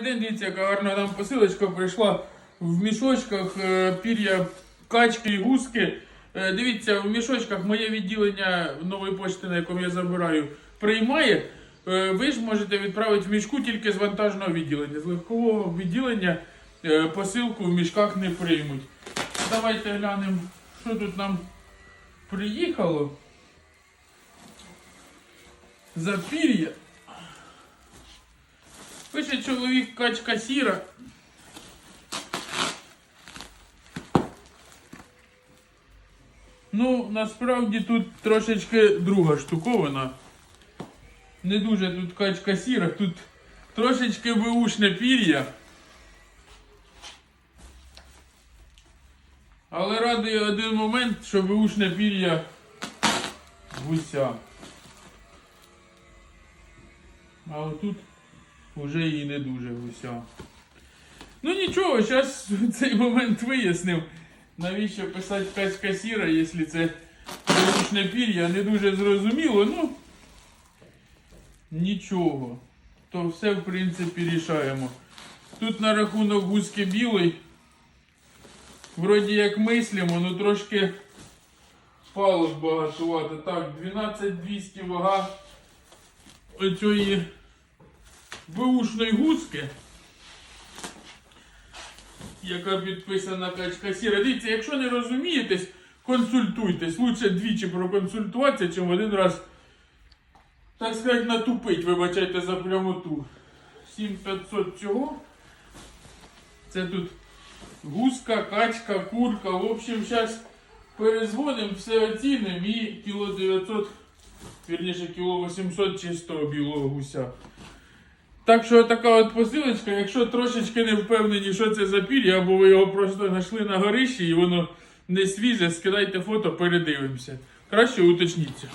День, дивіться, яка гарна нам посилочка прийшла в мішочках е, пір'я качки і гуски. Е, Дивіться, в мішочках моє відділення нової почти, на якому я забираю, приймає. Е, Ви ж можете відправити в мішку тільки з вантажного відділення. З легкового відділення посилку в мішках не приймуть. Давайте глянемо, що тут нам приїхало. За пір'я. Пише чоловік качка сіра. Ну, насправді тут трошечки друга штуковина. Не дуже тут качка сіра, тут трошечки беушне пір'я. Але радує один момент, що беушне пір'я гуся. А отут Уже і не дуже гуся. Ну нічого, зараз цей момент вияснив. Навіщо писати качка сіра, якщо це ручне пір'я, не дуже зрозуміло, ну нічого. То все в принципі рішаємо. Тут на рахунок гуски білий. Вроді як мислимо, ну трошки палок багатувати. Так, 12200 вага оцієї беушної гуски, яка підписана качка сіра. Дивіться, якщо не розумієтесь, консультуйтесь. Лучше двічі проконсультуватися, чим один раз, так сказати, натупить, вибачайте за прямоту. 7500 цього. Це тут гуска, качка, курка. В общем, зараз перезвонимо, все оцінимо і кіло 900, вірніше, кіло 800 чистого білого гуся. Так що така от посилочка, якщо трошечки не впевнені, що це за пір'я, або ви його просто знайшли на горищі і воно не свіже, скидайте фото, передивимося. Краще уточніться.